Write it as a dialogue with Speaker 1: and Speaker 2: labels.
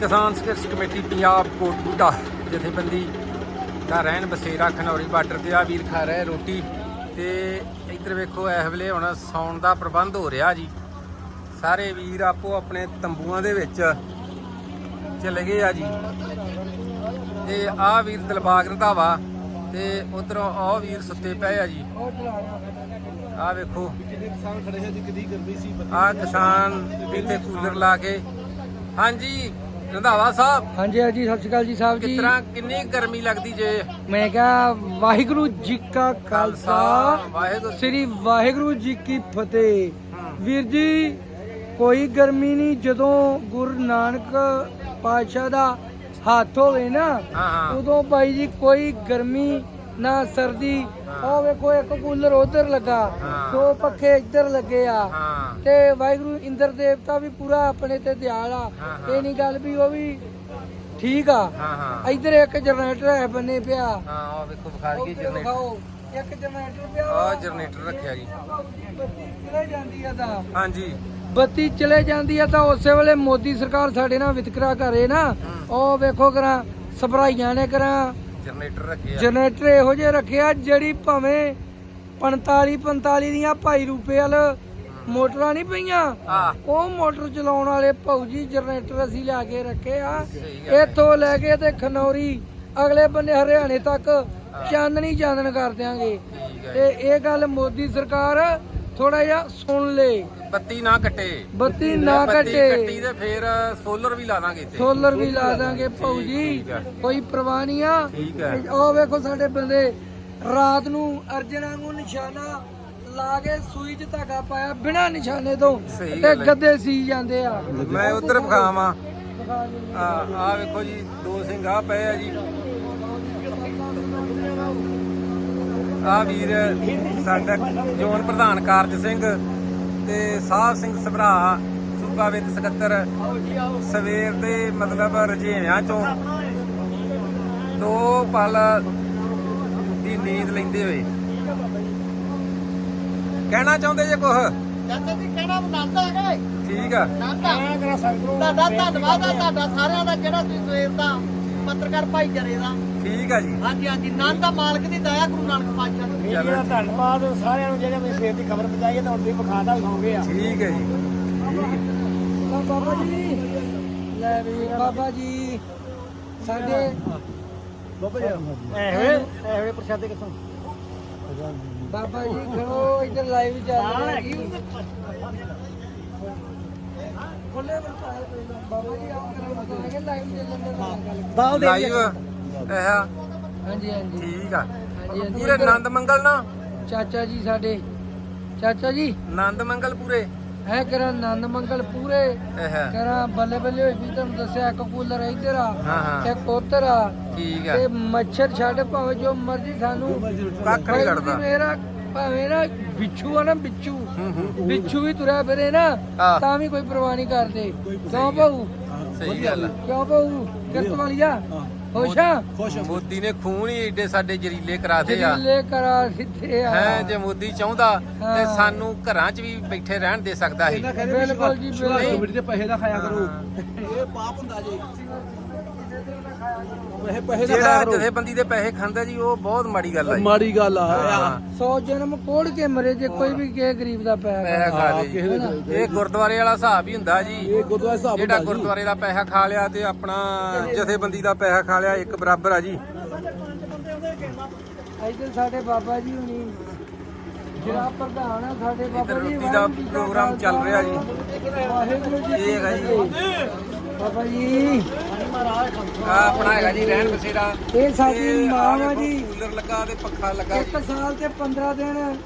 Speaker 1: ਕਿਸਾਨ ਸੰਘਰਸ਼ ਕਮੇਟੀ ਪੰਜਾਬ ਕੋਟਬੂਟਾ ਜਥੇਬੰਦੀ ਦਾ ਰਹਿਣ ਬਸੇਰਾ ਖਨੌਰੀ ਬਾਰਡਰ ਤੇ ਆ, ਵੀਰ ਖਾ ਰਿਹਾ ਰੋਟੀ ਤੇ ਇੱਧਰ ਵੇਖੋ, ਇਸ ਵੇਲੇ ਹੁਣ ਸੌਣ ਦਾ ਪ੍ਰਬੰਧ ਹੋ ਰਿਹਾ ਜੀ। ਸਾਰੇ ਵੀਰ ਆਪੋ ਆਪਣੇ ਤੰਬੂਆਂ ਦੇ ਵਿੱਚ ਚਲੇ ਗਏ ਆ ਜੀ। ਤੇ ਆ ਵੀਰ ਦਿਲਬਾਗ ਰੰਧਾਵਾ ਤੇ ਉਧਰੋਂ ਆ ਵੀਰ ਸੁੱਤੇ ਪਏ ਆ ਜੀ। ਆ ਵੇਖੋ
Speaker 2: ਕਿੰਨੇ ਕਿਸਾਨ ਖੜੇ ਹੈ ਜੀ ਕਿੰਨੀ ਗਰਮੀ ਸੀ
Speaker 1: ਆ ਕਿਸਾਨ ਇੱਥੇ ਕੂਲਰ ਲਾ ਕੇ। ਹਾਂਜੀ। ਰੰਧਾਵਾ ਸਾਹਿਬ
Speaker 3: ਹਾਂਜੀ ਹਾਂਜੀ ਸਤਿ ਸ਼੍ਰੀ ਅਕਾਲ ਜੀ ਸਾਹਿਬ
Speaker 1: ਕਿਸ
Speaker 3: ਜੀ
Speaker 1: ਤਰ੍ਹਾਂ ਕਿੰਨੀ ਗਰਮੀ ਲੱਗਦੀ ਜੇ?
Speaker 3: ਮੈਂ ਕਿਹਾ ਵਾਹਿਗੁਰੂ ਜੀ ਕਾ ਖਾਲਸਾ
Speaker 1: ਵਾਹਿਗੁਰੂ।
Speaker 3: ਸ੍ਰੀ ਵਾਹਿਗੁਰੂ ਜੀ ਕੀ ਫਤਿਹ। ਵੀਰ ਜੀ ਕੋਈ ਗਰਮੀ ਨਹੀਂ ਜਦੋਂ ਗੁਰੂ ਨਾਨਕ ਪਾਤਸ਼ਾਹ ਦਾ ਹੱਥ ਹੋਵੇ ਨਾ ਉਦੋਂ ਬਾਈ ਜੀ ਕੋਈ ਗਰਮੀ ਨਾ ਸਰਦੀ ਉਹ ਵੇਖੋ ਇੱਕ ਕੂਲਰ ਉਧਰ ਲੱਗਾ। ਦੋ ਪੱਖੇ ਇੱਧਰ ਲੱਗੇ ਆ। ਤੇ ਵਾਹਿਗੁਰੂ ਇੰਦਰ ਦੇਵਤਾ ਵੀ ਪੂਰਾ ਆਪਣੇ ਤੇ ਦਿਆਲ ਆ। ਇਹ ਨਹੀਂ ਗੱਲ ਵੀ ਉਹ ਵੀ ਠੀਕ ਆ। ਇੱਧਰ ਇੱਕ ਜਨਰੇਟਰ ਹੈ ਬੰਨੇ ਪਿਆ।
Speaker 1: ਹਾਂ ਉਹ ਵੇਖੋ ਵਿਖਾ ਕੇ ਜਨਰੇਟਰ।
Speaker 3: ਇੱਕ ਜਨਰੇਟਰ ਪਿਆ।
Speaker 1: ਆ ਜਨਰੇਟਰ ਰੱਖਿਆ ਜੀ।
Speaker 3: ਜਾਂਦੀ ਆ ਤਾਂ।
Speaker 1: ਹਾਂਜੀ।
Speaker 3: ਬੱਤੀ ਚਲੇ ਜਾਂਦੀ ਆ ਤਾਂ ਉਸੇ ਵੇਲੇ ਮੋਦੀ ਸਰਕਾਰ ਸਾਡੇ ਨਾਲ ਵਿਤਕਰਾ ਕਰੇ ਨਾ। ਉਹ ਵੇਖੋ ਕਰਾਂ ਸਪਰਾਈਆਂ ਨੇ ਕਰਾਂ।
Speaker 1: ਜਨਰੇਟਰ ਰੱਖਿਆ
Speaker 3: ਜਨਰੇਟਰ ਇਹੋ ਜਿਹੇ ਰੱਖਿਆ ਜਿਹੜੀ ਭਾਵੇਂ 45 45 ਦੀਆਂ ਭਾਈ ਰੁਪਏ ਵਾਲ ਮੋਟਰਾਂ ਨਹੀਂ ਪਈਆਂ। ਉਹ ਮੋਟਰ ਚਲਾਉਣ ਵਾਲੇ ਭੌਜੀ ਜਨਰੇਟਰ ਅਸੀਂ ਲਿਆ ਕੇ ਰੱਖੇ ਆ।
Speaker 1: ਸਹੀ ਗੱਲ ਹੈ।
Speaker 3: ਇੱਥੋਂ ਲੈ ਕੇ ਤੇ ਖਨੌਰੀ ਅਗਲੇ ਬੰਨੇ ਹਰਿਆਣੇ ਤੱਕ ਚਾਨਣੀ ਚਾਨਣ ਕਰ ਦਿਆਂਗੇ।
Speaker 1: ਠੀਕ ਹੈ।
Speaker 3: ਤੇ ਇਹ ਗੱਲ ਮੋਦੀ ਸਰਕਾਰ ਥੋੜਾ ਜਿਹਾ ਸੁਣ ਲੇ।
Speaker 1: ਬੱਤੀ ਨਾ ਕੱਟੇ।
Speaker 3: ਬੱਤੀ ਨਾ ਕੱਟੇ।
Speaker 1: ਕੱਟੀ ਤੇ ਫੇਰ ਸੋਲਰ ਵੀ ਲਾ ਦਾਂਗੇ ਇੱਥੇ।
Speaker 3: ਸੋਲਰ ਵੀ ਲਾ ਦਾਂਗੇ
Speaker 1: ਠੀਕ ਹੈ।
Speaker 3: ਕੋਈ ਪਰਵਾਹ ਨਹੀਂ ਆ।
Speaker 1: ਠੀਕ ਹੈ
Speaker 3: ਉਹ ਵੇਖੋ ਸਾਡੇ ਬੰਦੇ ਰਾਤ ਨੂੰ ਅਰਜਨਾਂ ਨੂੰ ਨਿਸ਼ਾਨਾ ਲਾ ਕੇ ਸੂਈ 'ਚ ਧਾਗਾ ਪਾਇਆ ਬਿਨਾਂ ਨਿਸ਼ਾਨੇ ਤੋਂ।
Speaker 1: ਸਹੀ
Speaker 3: ਤੇ
Speaker 1: ਗੱਲ ਹੈ।
Speaker 3: ਗੱਦੇ ਸੀ ਜਾਂਦੇ ਆ।
Speaker 1: ਮੈਂ ਉਧਰ ਵਿਖਾਵਾਂ। ਆ ਆ ਵੇਖੋ ਜੀ ਦੋ ਸਿੰਘ ਆ ਪਏ ਆ ਜੀ। ਆ ਵੀਰ ਸਾਡਾ ਜੋਨ ਪ੍ਰਧਾਨ ਕਾਰਜ ਸਿੰਘ ਤੇ ਸਾਹਿਬ ਸਿੰਘ ਸਭਰਾ ਸੂਬਾ ਵਿੱਚ ਸਕੱਤਰ ਸਵੇਰ ਦੇ ਮਤਲਬ ਰਜੇਵਿਆਂ ਚੋਂ ਦੋ ਪਲ ਦੀ ਨੀਂਦ ਲੈਂਦੇ ਹੋਏ। ਕਹਿਣਾ ਚਾਹੁੰਦੇ ਜੇ ਕੁਝ। ਠੀਕ ਆ।
Speaker 4: ਤੁਹਾਡਾ ਧੰਨਵਾਦ ਆ ਤੁਹਾਡਾ ਸਾਰਿਆਂ ਦਾ ਜਿਹੜਾ ਤੁਸੀਂ ਸਵੇਰ ਦਾ ਪੱਤਰਕਾਰ ਭਾਈਚਾਰੇ ਦਾ।
Speaker 1: ਠੀਕ ਆ ਜੀ।
Speaker 4: ਹਾਂਜੀ ਹਾਂਜੀ ਨੰਦ ਦਾ ਮਾਲਕ ਦੀ ਦਇਆ ਗੁਰੂ ਨਾਨਕ ਪਾਤਸ਼ਾਹ ਦੀ।
Speaker 1: ਚਲੋ।
Speaker 3: ਧੰਨਵਾਦ ਸਾਰਿਆਂ ਨੂੰ ਜਿਹੜੇ ਮੈਨੂੰ ਸਵੇਰ ਦੀ ਖਬਰ ਪਹੁੰਚਾਈ ਹੈ ਤਾਂ ਹੁਣ ਵੀ ਵਿਖਾਦਾ ਵਿਖਾਉਂਗੇ ਆ।
Speaker 1: ਠੀਕ ਹੈ ਜੀ।
Speaker 3: ਬਾਬਾ ਜੀ। ਲੈ ਵੀ ਬਾਬਾ ਜੀ ਸਾਡੇ
Speaker 2: ਬਾਬਾ ਜੀ
Speaker 3: ਐਵੇਂ ਐਵੇਂ ਪ੍ਰਸ਼ਾਦੇ ਕਿੱਥੋਂ? ਬਾਬਾ ਜੀ ਖੜੋ ਇੱਧਰ ਲਾਈਵ ਚੱਲ ਰਿਹਾ ਜੀ ਖੁੱਲੇ ਬਤਾਏ ਪਹਿਲਾਂ ਬਾਬਾ ਜੀ ਆਪ ਕਰੋ ਬਤਾਏ ਲਾਈਵ ਚੱਲਣ ਦਾ
Speaker 1: ਲਾਈਵ ਇਹ
Speaker 3: ਹਾਂਜੀ ਹਾਂਜੀ।
Speaker 1: ਠੀਕ ਆ।
Speaker 3: ਹਾਂਜੀ ਹਾਂਜੀ।
Speaker 1: ਪੂਰੇ
Speaker 3: ਇੱਧਰ
Speaker 1: ਆਨੰਦ ਮੰਗਲ ਨਾ?
Speaker 3: ਚਾਚਾ ਜੀ ਸਾਡੇ। ਚਾਚਾ ਜੀ।
Speaker 1: ਆਨੰਦ ਮੰਗਲ ਪੂਰੇ?
Speaker 3: ਹੈ ਕਰਾਂ ਆਨੰਦ ਮੰਗਲ ਪੂਰੇ।
Speaker 1: ਇਹ
Speaker 3: ਕਰਾਂ ਬੱਲੇ ਬੱਲੇ ਹੋਈ ਵੀ ਤੁਹਾਨੂੰ ਦੱਸਿਆ ਇੱਕ ਕੂਲਰ ਇੱਧਰ ਆ
Speaker 1: ਹਾਂ ਹਾਂ।
Speaker 3: ਇੱਕ ਉੱਧਰ ਆ।
Speaker 1: ਠੀਕ ਆ।
Speaker 3: ਤੇ ਮੱਛਰ ਛੱਡ ਭਾਵੇਂ ਜੋ ਮਰਜ਼ੀ ਸਾਨੂੰ।
Speaker 1: ਕੱਖ ਨਹੀਂ ਕੱਢਦਾ।
Speaker 3: ਮੇਰਾ ਭਾਵੇਂ ਨਾ ਬਿੱਛੂ ਆ ਨਾ ਬਿੱਛੂ।
Speaker 1: ਹੂੰ ਹੂੰ।
Speaker 3: ਬਿੱਛੂ ਵੀ ਤੁਰਿਆ ਫਿਰੇ ਨਾ
Speaker 1: ਹਾਂ।
Speaker 3: ਤਾਂ ਵੀ ਕੋਈ ਪਰਵਾਹ ਨਹੀਂ ਕਰਦੇ। ਕਿਉਂ ਭਾਊ?
Speaker 1: ਸਹੀ ਗੱਲ ਆ।
Speaker 3: ਕਿਉਂ ਭਾਊ? ਕਿਰਤ ਵਾਲੀਆ ਖੁਸ਼ ਆ?
Speaker 1: ਮੋਦੀ ਨੇ ਖੂਨ ਹੀ ਏਡੇ ਸਾਡੇ ਜਰੀਲੇ ਕਰਾਤੇ ਆ।
Speaker 3: ਲੈ ਕਰਾ ਸਿੱਧੇ ਆ।
Speaker 1: ਹੈ ਜੇ ਮੋਦੀ ਚਾਹੁੰਦਾ ਤੇ
Speaker 3: ਹਾਂ।
Speaker 1: ਸਾਨੂੰ ਘਰਾਂ 'ਚ ਵੀ ਬੈਠੇ ਰਹਿਣ ਦੇ ਸਕਦਾ ਸੀ।
Speaker 3: ਬਿਲਕੁਲ ਜੀ ਬਿਲਕੁਲ।
Speaker 2: ਕਮੇਟੀ ਦੇ ਪੈਸੇ ਦਾ ਖਾਇਆ ਕਰੋ ਇਹ ਪਾਪ ਹੁੰਦਾ ਜੀ। ਪੈਸੇ ਪੈਸੇ ਦਾ
Speaker 1: ਜਿਹੜਾ
Speaker 2: ਖਾਇਆ ਕਰੋ
Speaker 1: ਜਥੇਬੰਦੀ ਦੇ ਪੈਸੇ ਖਾਂਦਾ ਜੀ ਉਹ ਬਹੁਤ ਮਾੜੀ ਗੱਲ ਆ ਜੀ।
Speaker 2: ਮਾੜੀ ਗੱਲ ਆ।
Speaker 1: ਹਾਂ,
Speaker 3: 100 ਜਨਮ ਕੋੜ ਕੇ ਮਰੇ ਜੇ ਕੋਈ ਵੀ ਕਿਸੇ ਗਰੀਬ ਦਾ ਪੈਸਾ
Speaker 1: ਪੈਸਾ ਖਾ ਲੇ ਜੀ।
Speaker 2: ਕਿਸੇ ਦੇ
Speaker 1: ਇਹ ਗੁਰਦੁਆਰੇ ਵਾਲਾ ਹਿਸਾਬ ਹੀ ਹੁੰਦਾ ਜੀ।
Speaker 2: ਇਹ ਗੁਰਦੁਆਰਾ ਸਾਹਿਬ
Speaker 1: ਜਿਹੜਾ
Speaker 2: ਹੁੰਦਾ ਜੀ।
Speaker 1: ਗੁਰਦੁਆਰੇ ਦਾ ਪੈਸਾ ਖਾ ਲਿਆ ਤੇ ਆਪਣਾ ਜਥੇਬੰਦੀ ਦਾ ਪੈਸਾ ਖਾ ਲਿਆ ਇੱਕ ਬਰਾਬਰ ਆ ਜੀ।
Speaker 3: ਇੱਧਰ ਸਾਡੇ ਬਾਬਾ ਜੀ ਹੁਣੀ ਜਿਹੜਾ ਪ੍ਰਧਾਨ ਆ ਸਾਡੇ ਬਾਬਾ ਜੀ
Speaker 1: ਰੋਟੀ ਦਾ
Speaker 3: ਵਾਹਿਗੁਰੂ ਜੀ ਕਾ
Speaker 1: ਪ੍ਰੋਗਰਾਮ ਚੱਲ ਰਿਹਾ ਜੀ।
Speaker 3: ਵਾਹਿਗੁਰੂ ਜੀ
Speaker 1: ਇਹ ਹੈਗਾ ਜੀ।
Speaker 3: ਬਾਬਾ ਜੀ।
Speaker 1: ਆ ਆਪਣਾ ਹੈਗਾ ਜੀ ਰਹਿਣ ਬਸੇਰਾ।
Speaker 3: ਇਹ ਸਾਡੀ ਮਾਂ ਵਾ ਜੀ।
Speaker 1: ਕੂਲਰ ਲੱਗਾ ਤੇ ਪੱਖਾ ਲੱਗਾ
Speaker 3: ਇੱਕ ਸਾਲ ਤੇ 15 ਦਿਨ